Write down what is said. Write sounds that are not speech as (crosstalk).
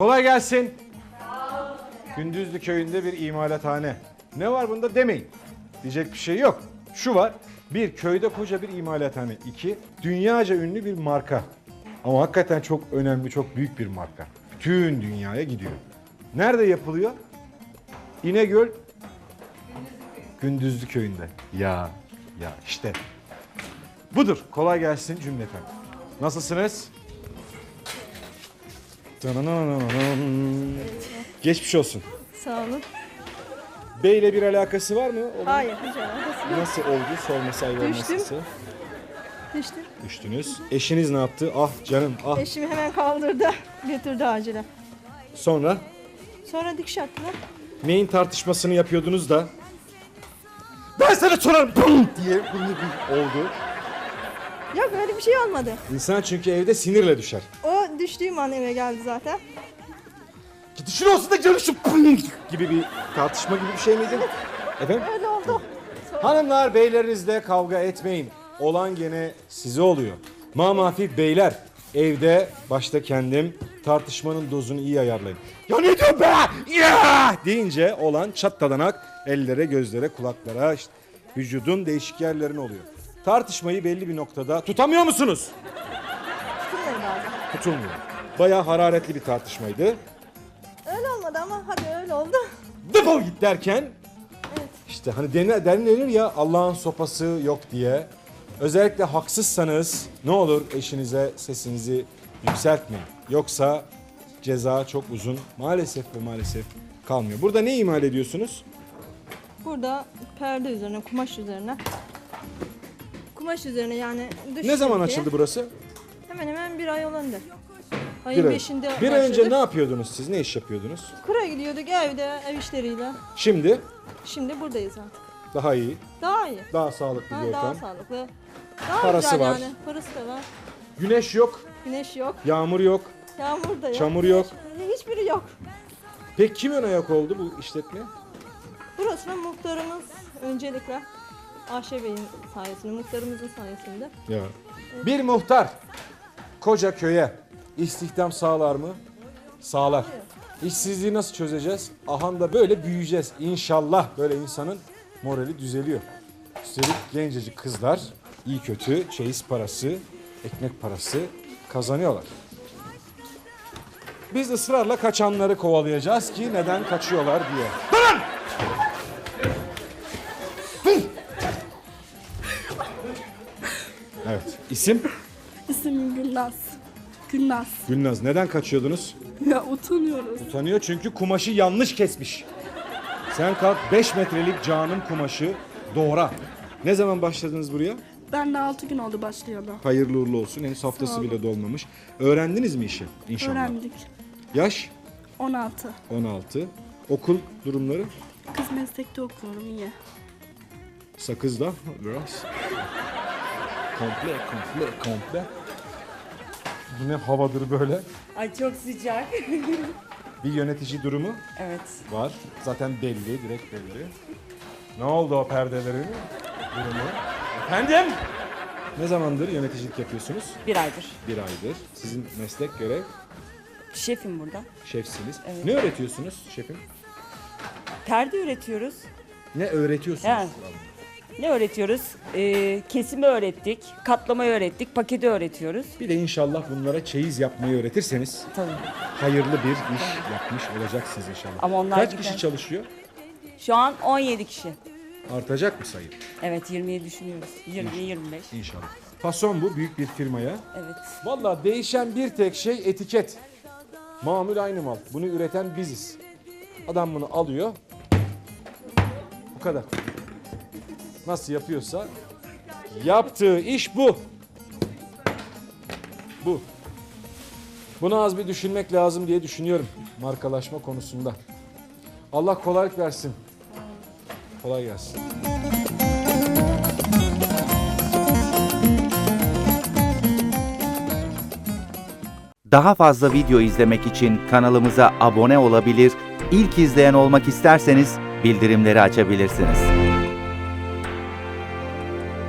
Kolay gelsin. Gündüzlü köyünde bir imalathane. Ne var bunda demeyin. Diyecek bir şey yok. Şu var. Bir, köyde koca bir imalathane. İki, dünyaca ünlü bir marka. Ama hakikaten çok önemli, çok büyük bir marka. Bütün dünyaya gidiyor. Nerede yapılıyor? İnegöl Gündüzlü köyünde. Ya, ya işte. Budur. Kolay gelsin cümleten. Nasılsınız? Geçmiş olsun. Sağ olun. Bey ile bir alakası var mı? Onun Hayır, hiç alakası yok. Nasıl oldu? Sorma sahibi Düştüm. Düştüm. Düştünüz. Eşiniz ne yaptı? Ah canım ah. Eşimi hemen kaldırdı, götürdü acile. Sonra Sonra dikiş attılar. neyin tartışmasını yapıyordunuz da? Ben sana sorarım bum diye bunu bir oldu. Yok öyle bir şey olmadı. İnsan çünkü evde sinirle düşer. O düştüğüm an eve geldi zaten. Gidişin olsun da canım şu gibi bir tartışma gibi bir şey miydi? Efendim? Öyle oldu. Hanımlar beylerinizle kavga etmeyin. Olan gene size oluyor. Mamafil beyler evde başta kendim tartışmanın dozunu iyi ayarlayın. Ya ne diyorsun be? Ya! deyince olan çatladanak ellere, gözlere, kulaklara, işte vücudun değişik yerlerine oluyor. Tartışmayı belli bir noktada tutamıyor musunuz? Tutulmadı bazen. Tutulmuyor. Bayağı hararetli bir tartışmaydı. Öyle olmadı ama hadi öyle oldu. (laughs) defol git derken işte hani dene, denilir ya Allah'ın sopası yok diye. Özellikle haksızsanız ne olur eşinize sesinizi yükseltmeyin. Yoksa ceza çok uzun maalesef ve maalesef kalmıyor. Burada ne imal ediyorsunuz? Burada perde üzerine, kumaş üzerine. Kumaş üzerine yani dış Ne zaman ülkeye açıldı burası? Hemen hemen bir ay olandı. Bir Ayın ay. beşinde Bir ay önce başladık. ne yapıyordunuz siz? Ne iş yapıyordunuz? Kura gidiyorduk evde, ev işleriyle. Şimdi Şimdi buradayız artık. daha iyi, Daha iyi. daha sağlıklı Ha, bir daha ortam. sağlıklı. Daha Parası güzel var. yani. Parası da var. Güneş yok, Güneş yok. yağmur yok. Yağmur da yok. Çamur yok. Hiçbiri yok. Peki kim ön ayak oldu bu işletme? Burası da muhtarımız öncelikle Ayşe Bey'in sayesinde, muhtarımızın sayesinde. Ya. Bir muhtar koca köye istihdam sağlar mı? Sağlar. İşsizliği nasıl çözeceğiz? Ahanda böyle büyüyeceğiz. İnşallah böyle insanın morali düzeliyor. Üstelik gencecik kızlar iyi kötü çeyiz parası, ekmek parası kazanıyorlar. Biz ısrarla kaçanları kovalayacağız ki neden kaçıyorlar diye. Durun! Dur! Evet. İsim? İsmim Gülnaz. Gülnaz. Gülnaz. Neden kaçıyordunuz? Ya utanıyoruz. Utanıyor çünkü kumaşı yanlış kesmiş. Sen kalk 5 metrelik canım kumaşı doğra. Ne zaman başladınız buraya? Ben de 6 gün oldu başlayalı. Hayırlı uğurlu olsun. Henüz haftası bile dolmamış. Öğrendiniz mi işi? İnşallah. Öğrendik. Yaş 16. 16. Okul durumları Kız meslekte okuyorum iyi. Sakız'da biraz. Komple, komple, komple. Bu ne havadır böyle? Ay çok sıcak. (laughs) Bir yönetici durumu evet. var. Zaten belli, direkt belli. Ne oldu o perdelerin durumu? Efendim? Ne zamandır yöneticilik yapıyorsunuz? Bir aydır. Bir aydır. Sizin meslek görev Şefim burada. şefsiniz. Evet. Ne öğretiyorsunuz şefim? Perde üretiyoruz. Ne öğretiyorsunuz? Yani. Ne öğretiyoruz? Ee, kesimi öğrettik, katlamayı öğrettik, paketi öğretiyoruz. Bir de inşallah bunlara çeyiz yapmayı öğretirseniz Tabii. hayırlı bir iş yapmış olacaksınız inşallah. Ama onlar Kaç gider. kişi çalışıyor? Şu an 17 kişi. Artacak mı sayı? Evet 20'yi düşünüyoruz. 20-25. İnşallah. Fason bu büyük bir firmaya. Evet. Valla değişen bir tek şey etiket. Mamul aynı mal. Bunu üreten biziz. Adam bunu alıyor. Bu kadar. Nasıl yapıyorsa yaptığı iş bu. Bu. Bunu az bir düşünmek lazım diye düşünüyorum markalaşma konusunda. Allah kolaylık versin. Kolay gelsin. Daha fazla video izlemek için kanalımıza abone olabilir, ilk izleyen olmak isterseniz bildirimleri açabilirsiniz.